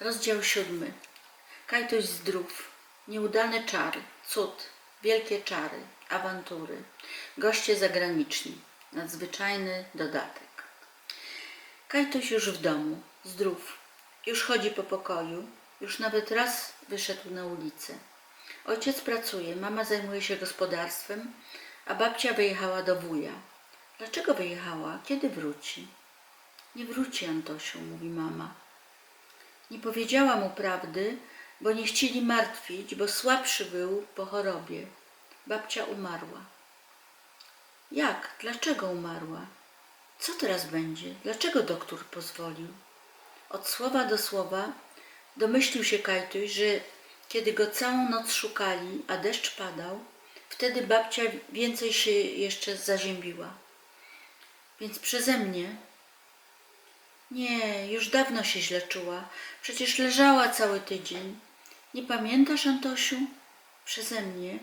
Rozdział siódmy. Kajtuś zdrów. Nieudane czary, cud, wielkie czary, awantury, goście zagraniczni, nadzwyczajny dodatek. Kajtuś już w domu, zdrów. Już chodzi po pokoju, już nawet raz wyszedł na ulicę. Ojciec pracuje, mama zajmuje się gospodarstwem, a babcia wyjechała do wuja. Dlaczego wyjechała? Kiedy wróci? Nie wróci, Antosiu, mówi mama. Nie powiedziała mu prawdy, bo nie chcieli martwić, bo słabszy był po chorobie. Babcia umarła. Jak? Dlaczego umarła? Co teraz będzie? Dlaczego doktor pozwolił? Od słowa do słowa domyślił się Kajtuś, że kiedy go całą noc szukali, a deszcz padał, wtedy babcia więcej się jeszcze zaziębiła. Więc przeze mnie nie, już dawno się źle czuła. Przecież leżała cały tydzień. Nie pamiętasz, Antosiu? Przeze mnie.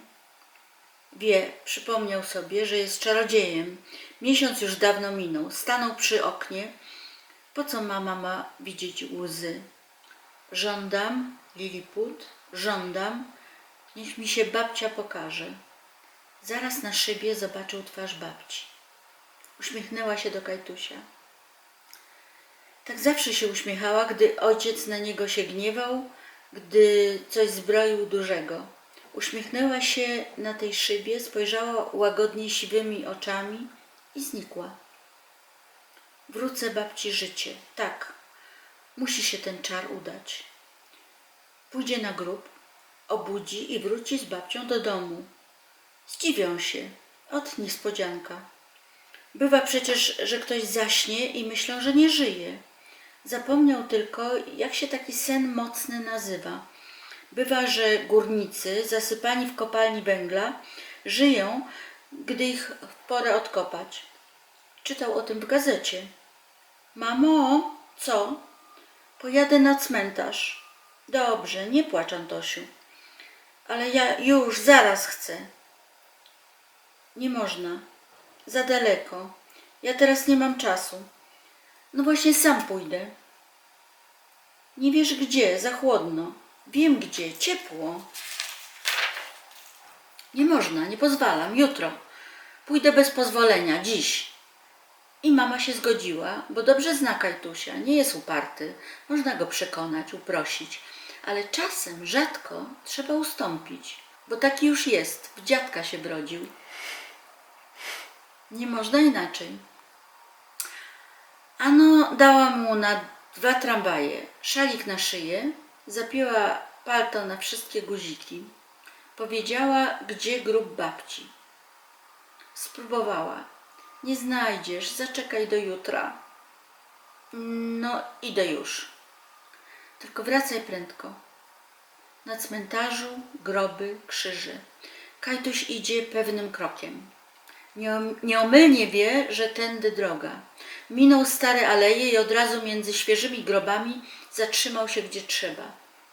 Wie, przypomniał sobie, że jest czarodziejem. Miesiąc już dawno minął. Stanął przy oknie. Po co mama ma widzieć łzy? Żądam, Liliput, żądam, niech mi się babcia pokaże. Zaraz na szybie zobaczył twarz babci. Uśmiechnęła się do Kajtusia. Tak zawsze się uśmiechała, gdy ojciec na niego się gniewał, gdy coś zbroił dużego. Uśmiechnęła się na tej szybie, spojrzała łagodnie siwymi oczami i znikła. Wrócę babci życie. Tak, musi się ten czar udać. Pójdzie na grób, obudzi i wróci z babcią do domu. Zdziwią się. Ot niespodzianka. Bywa przecież, że ktoś zaśnie i myślą, że nie żyje. Zapomniał tylko, jak się taki sen mocny nazywa. Bywa, że górnicy zasypani w kopalni węgla żyją, gdy ich w porę odkopać. Czytał o tym w gazecie. Mamo, co? Pojadę na cmentarz. Dobrze, nie płacz, Antosiu. Ale ja już, zaraz chcę. Nie można. Za daleko. Ja teraz nie mam czasu. No właśnie sam pójdę. Nie wiesz gdzie, za chłodno. Wiem gdzie, ciepło. Nie można, nie pozwalam, jutro. Pójdę bez pozwolenia, dziś. I mama się zgodziła, bo dobrze zna Kajtusia, nie jest uparty. Można go przekonać, uprosić. Ale czasem, rzadko, trzeba ustąpić, bo taki już jest, w dziadka się wrodził. Nie można inaczej. Ano dała mu na dwa tramwaje, szalik na szyję, zapięła palto na wszystkie guziki. Powiedziała, gdzie grób babci. Spróbowała. Nie znajdziesz, zaczekaj do jutra. No, idę już. Tylko wracaj prędko. Na cmentarzu groby, krzyże. Kajtuś idzie pewnym krokiem. Nieom- Nieomylnie wie, że tędy droga. Minął stare aleje i od razu między świeżymi grobami zatrzymał się gdzie trzeba.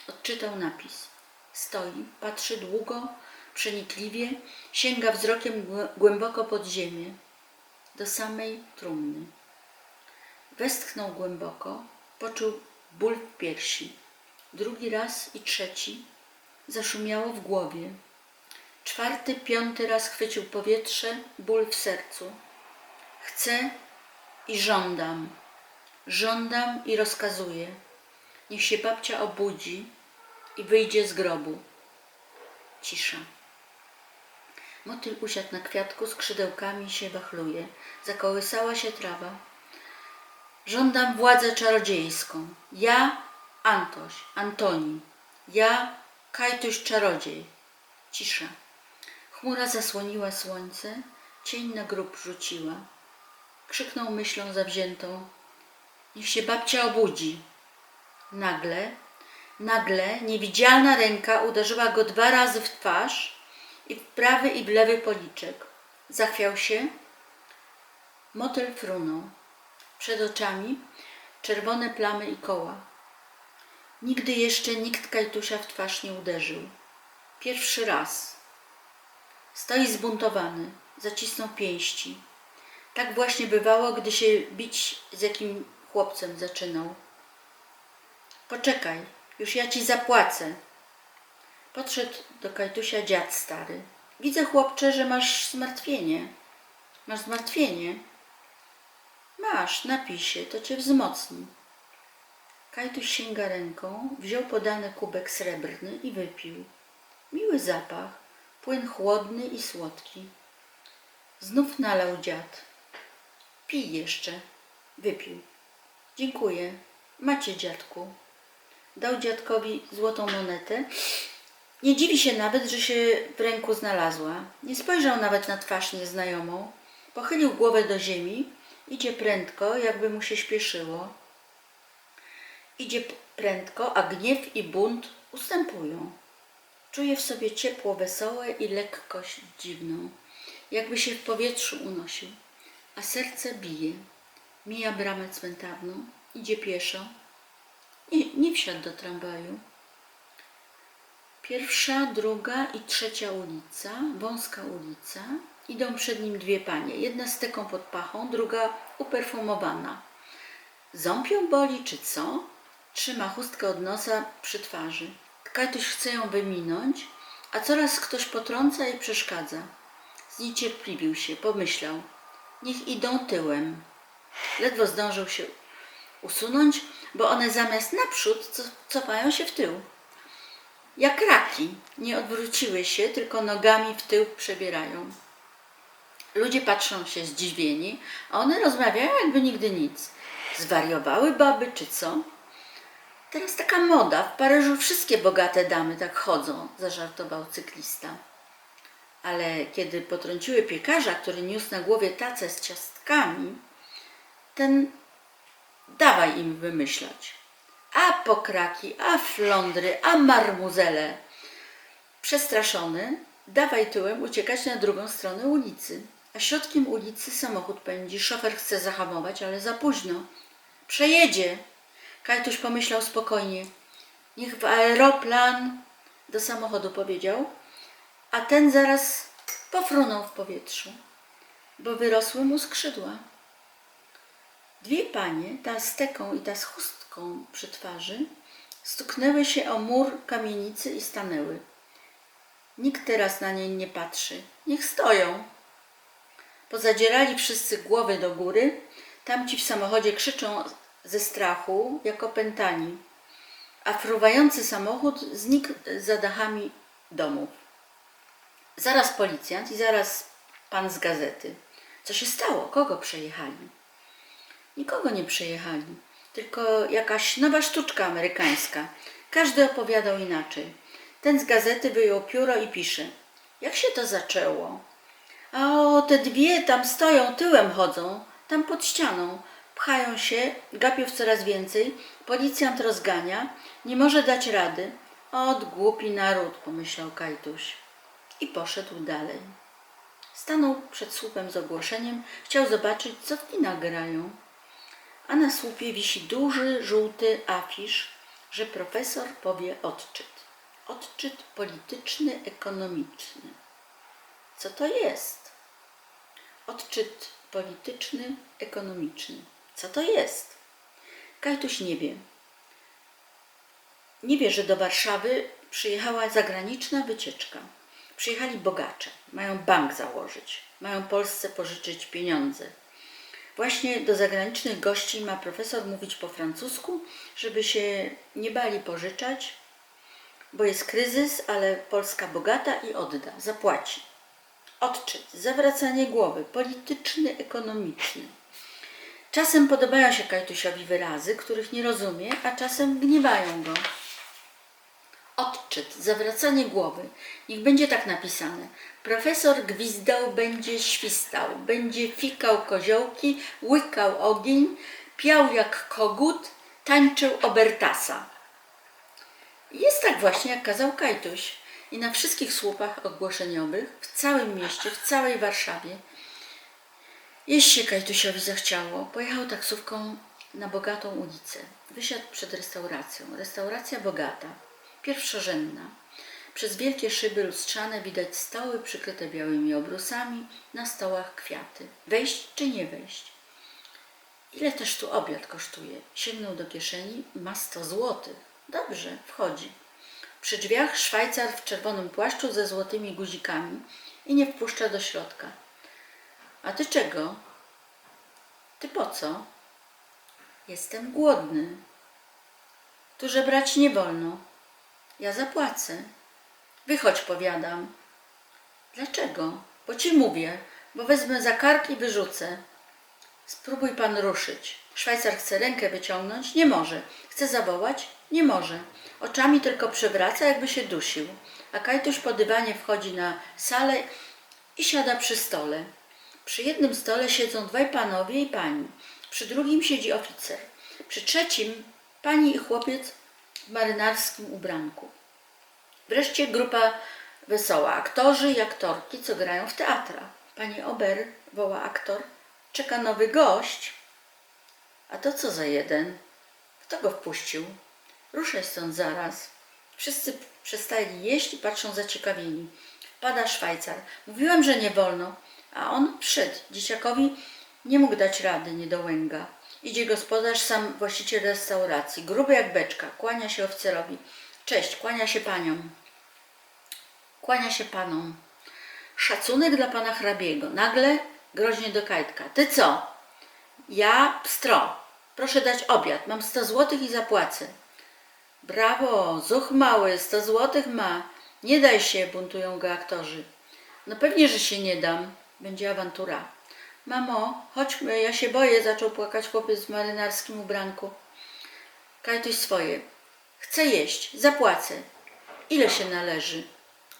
Odczytał napis. Stoi, patrzy długo, przenikliwie, sięga wzrokiem głę- głęboko pod ziemię, do samej trumny. Westchnął głęboko, poczuł ból w piersi. Drugi raz i trzeci zaszumiało w głowie. Czwarty, piąty raz chwycił powietrze, ból w sercu. Chcę i żądam. Żądam i rozkazuję. Niech się babcia obudzi i wyjdzie z grobu. Cisza. Motyl usiadł na kwiatku, skrzydełkami się wachluje. Zakołysała się trawa. Żądam władzę czarodziejską. Ja, Antoś, Antoni. Ja, Kajtuś czarodziej. Cisza. Chmura zasłoniła słońce, cień na grób rzuciła. Krzyknął myślą zawziętą. Niech się babcia obudzi. Nagle, nagle niewidzialna ręka uderzyła go dwa razy w twarz i w prawy i w lewy policzek. Zachwiał się. Motyl frunął. Przed oczami czerwone plamy i koła. Nigdy jeszcze nikt Kajtusia w twarz nie uderzył. Pierwszy raz. Stoi zbuntowany, zacisnął pięści. Tak właśnie bywało, gdy się bić z jakim chłopcem zaczynał. Poczekaj, już ja ci zapłacę. Podszedł do Kajtusia dziad stary. Widzę, chłopcze, że masz zmartwienie. Masz zmartwienie? Masz, napij się, to cię wzmocni. Kajtuś sięga ręką, wziął podany kubek srebrny i wypił. Miły zapach, płyn chłodny i słodki. Znów nalał dziad. Pij jeszcze. Wypił. Dziękuję. Macie, dziadku. Dał dziadkowi złotą monetę. Nie dziwi się nawet, że się w ręku znalazła. Nie spojrzał nawet na twarz nieznajomą. Pochylił głowę do ziemi. Idzie prędko, jakby mu się śpieszyło. Idzie prędko, a gniew i bunt ustępują. Czuje w sobie ciepło wesołe i lekkość dziwną, jakby się w powietrzu unosił, a serce bije. Mija bramę cmentarną, idzie pieszo. Nie, nie wsiadł do tramwaju. Pierwsza, druga i trzecia ulica, wąska ulica. Idą przed nim dwie panie, jedna z teką pod pachą, druga uperfumowana. Ząb ją boli, czy co? Trzyma chustkę od nosa przy twarzy. Kajtuś chce ją wyminąć, a coraz ktoś potrąca i przeszkadza. Zniecierpliwił się, pomyślał. Niech idą tyłem. Ledwo zdążył się usunąć, bo one zamiast naprzód co- cofają się w tył. Jak raki. Nie odwróciły się, tylko nogami w tył przebierają. Ludzie patrzą się zdziwieni, a one rozmawiają jakby nigdy nic. Zwariowały baby, czy co? Teraz taka moda, w Paryżu wszystkie bogate damy tak chodzą, zażartował cyklista. Ale kiedy potrąciły piekarza, który niósł na głowie tacę z ciastkami, ten dawaj im wymyślać. A pokraki, a flądry, a marmuzele. Przestraszony, dawaj tyłem uciekać na drugą stronę ulicy. A środkiem ulicy samochód pędzi. Szofer chce zahamować, ale za późno. Przejedzie. Kajtuś pomyślał spokojnie. Niech w aeroplan do samochodu powiedział, a ten zaraz pofrunął w powietrzu, bo wyrosły mu skrzydła. Dwie panie, ta z teką i ta z chustką przy twarzy, stuknęły się o mur kamienicy i stanęły. Nikt teraz na nie nie patrzy. Niech stoją. Pozadzierali wszyscy głowy do góry. Tamci w samochodzie krzyczą ze strachu, jak opętani. A fruwający samochód znikł za dachami domów. Zaraz policjant i zaraz pan z gazety. Co się stało? Kogo przejechali? Nikogo nie przejechali, tylko jakaś nowa sztuczka amerykańska. Każdy opowiadał inaczej. Ten z gazety wyjął pióro i pisze. Jak się to zaczęło? A o, te dwie tam stoją, tyłem chodzą, tam pod ścianą. Pchają się, gapiów coraz więcej. Policjant rozgania, nie może dać rady. Od głupi naród, pomyślał Kajtuś. I poszedł dalej. Stanął przed słupem z ogłoszeniem, chciał zobaczyć, co w kinach grają. A na słupie wisi duży, żółty afisz, że profesor powie odczyt. Odczyt polityczny, ekonomiczny. Co to jest? Odczyt polityczny, ekonomiczny. Co to jest? Kajtuś nie wie. Nie wie, że do Warszawy przyjechała zagraniczna wycieczka. Przyjechali bogacze, mają bank założyć, mają Polsce pożyczyć pieniądze. Właśnie do zagranicznych gości ma profesor mówić po francusku, żeby się nie bali pożyczać, bo jest kryzys, ale Polska bogata i odda, zapłaci. Odczyt, zawracanie głowy, polityczny, ekonomiczny. Czasem podobają się Kajtusiowi wyrazy, których nie rozumie, a czasem gniewają go. Odczyt, zawracanie głowy. Niech będzie tak napisane. Profesor gwizdał, będzie świstał, będzie fikał koziołki, łykał ogień, piał jak kogut, tańczył obertasa. Jest tak właśnie, jak kazał Kajtuś. I na wszystkich słupach ogłoszeniowych, w całym mieście, w całej Warszawie, jeść się Kajtusiowi zachciało. Pojechał taksówką na bogatą ulicę. wysiadł przed restauracją. Restauracja bogata, pierwszorzędna. Przez wielkie szyby lustrzane widać stoły przykryte białymi obrusami, na stołach kwiaty. Wejść czy nie wejść? Ile też tu obiad kosztuje? Sięgnął do kieszeni, ma 100 złotych. Dobrze, wchodzi. Przy drzwiach Szwajcar w czerwonym płaszczu ze złotymi guzikami i nie wpuszcza do środka. A ty czego? Ty po co? Jestem głodny. Tu żebrać nie wolno. Ja zapłacę. Wychodź, powiadam. Dlaczego? Bo ci mówię, bo wezmę za kark i wyrzucę. Spróbuj pan ruszyć. Szwajcar chce rękę wyciągnąć, nie może. Chce zawołać, nie może. Oczami tylko przewraca, jakby się dusił. A Kajtuś po dywanie wchodzi na salę i siada przy stole. Przy jednym stole siedzą dwaj panowie i pani. Przy drugim siedzi oficer. Przy trzecim pani i chłopiec w marynarskim ubranku. Wreszcie grupa wesoła. Aktorzy i aktorki, co grają w teatrach. Pani Ober, woła aktor, czeka nowy gość. A to co za jeden? Kto go wpuścił? Ruszaj stąd zaraz. Wszyscy przestali jeść i patrzą zaciekawieni. Pada Szwajcar. Mówiłem, że nie wolno. A on wszedł. Dzieciakowi nie mógł dać rady, nie do łęga. Idzie gospodarz, sam właściciel restauracji. Gruby jak beczka. Kłania się oficerowi. Cześć, kłania się paniom. Kłania się panom. Szacunek dla pana hrabiego. Nagle groźnie do Kajtka. Ty co? Ja pstro. Proszę dać obiad. Mam 100 złotych i zapłacę. Brawo, zuch mały, 100 złotych ma. Nie daj się, buntują go aktorzy. No pewnie, że się nie dam. Będzie awantura. Mamo, chodźmy, ja się boję, zaczął płakać chłopiec w marynarskim ubranku. Kajtuś swoje. Chcę jeść, zapłacę. Ile się należy?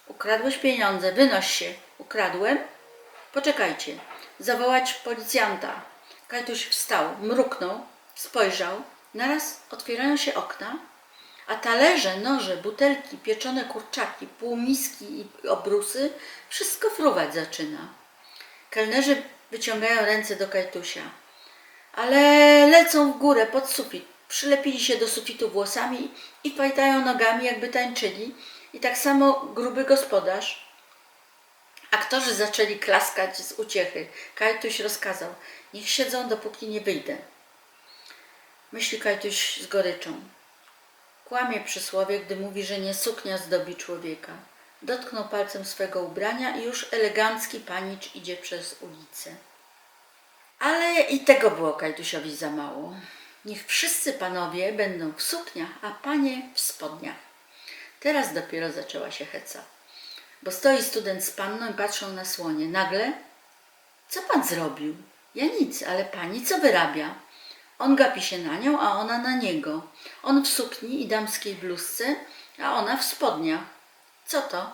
Ukradłeś pieniądze, wynoś się. Ukradłem? Poczekajcie. Zawołać policjanta. Kajtuś wstał, mruknął, spojrzał. Naraz otwierają się okna, a talerze, noże, butelki, pieczone kurczaki, półmiski i obrusy wszystko fruwać zaczyna. Kelnerzy wyciągają ręce do Kajtusia, ale lecą w górę pod sufit. Przylepili się do sufitu włosami i fajtają nogami, jakby tańczyli. I tak samo gruby gospodarz. Aktorzy zaczęli klaskać z uciechy. Kajtuś rozkazał: Niech siedzą, dopóki nie wyjdę. Myśli Kajtuś z goryczą. Kłamie przysłowie, gdy mówi, że nie suknia zdobi człowieka. Dotknął palcem swego ubrania i już elegancki panicz idzie przez ulicę. Ale i tego było Kajtusiowi za mało. Niech wszyscy panowie będą w sukniach, a panie w spodniach. Teraz dopiero zaczęła się heca. Bo stoi student z panną i patrzą na słonie. Nagle, co pan zrobił? Ja nic, ale pani co wyrabia? On gapi się na nią, a ona na niego. On w sukni i damskiej bluzce, a ona w spodniach. Co to?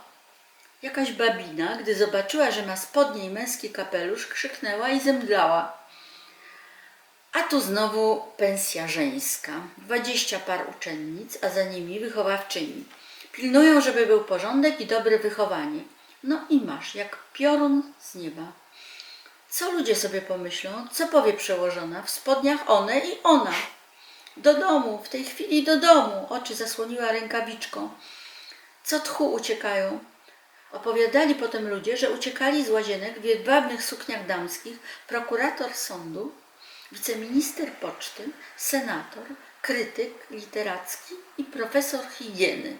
Jakaś babina, gdy zobaczyła, że ma spodnie i męski kapelusz, krzyknęła i zemdlała. A tu znowu pensja żeńska. Dwadzieścia par uczennic, a za nimi wychowawczyni. Pilnują, żeby był porządek i dobre wychowanie. No i masz, jak piorun z nieba. Co ludzie sobie pomyślą? Co powie przełożona? W spodniach one i ona. Do domu, w tej chwili do domu. Oczy zasłoniła rękawiczką. Co tchu uciekają? Opowiadali potem ludzie, że uciekali z łazienek w jedwabnych sukniach damskich prokurator sądu, wiceminister poczty, senator, krytyk literacki i profesor higieny.